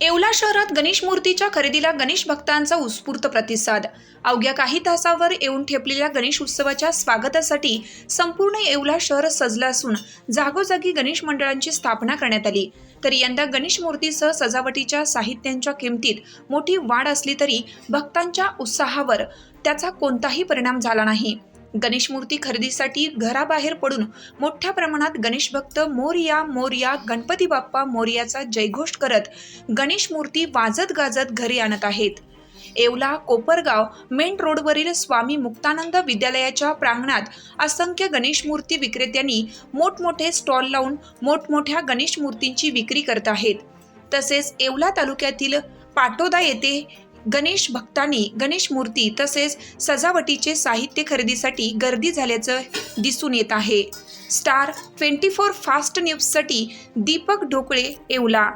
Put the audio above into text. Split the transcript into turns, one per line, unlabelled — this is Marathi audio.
येवला शहरात गणेश मूर्तीच्या खरेदीला गणेश भक्तांचा उत्स्फूर्त प्रतिसाद. अवघ्या काही तासावर येऊन ठेपलेल्या गणेश उत्सवाच्या स्वागतासाठी संपूर्ण येवला शहर सजलं असून जागोजागी गणेश मंडळांची स्थापना करण्यात आली. तर यंदा गणेश मूर्तीसह सजावटीच्या साहित्यांच्या किमतीत मोठी वाढ असली तरी भक्तांच्या उत्साहावर त्याचा कोणताही परिणाम झाला नाही. गणेश मूर्ती खरेदीसाठी घराबाहेर पडून मोठ्या प्रमाणात गणेश भक्त मोरया मोरया गणपती बाप्पा मोरयाचा जयघोष करत गणेश मूर्ती वाजत गाजत घरी आणत आहेत. येवला कोपरगाव मेन रोडवरील स्वामी मुक्तानंद विद्यालयाच्या प्रांगणात असंख्य गणेश मूर्ती विक्रेत्यांनी मोठमोठे स्टॉल लावून मोठमोठ्या गणेश मूर्तींची विक्री करत आहेत. तसेच येवला तालुक्यातील पाटोदा येथे गणेश भक्तांनी गणेश मूर्ती तसेच सजावटीचे साहित्य खरेदीसाठी गर्दी झाल्याचं दिसून येत आहे. स्टार ट्वेंटी फोर फास्ट न्यूजसाठी दीपक ढोकळे येवला.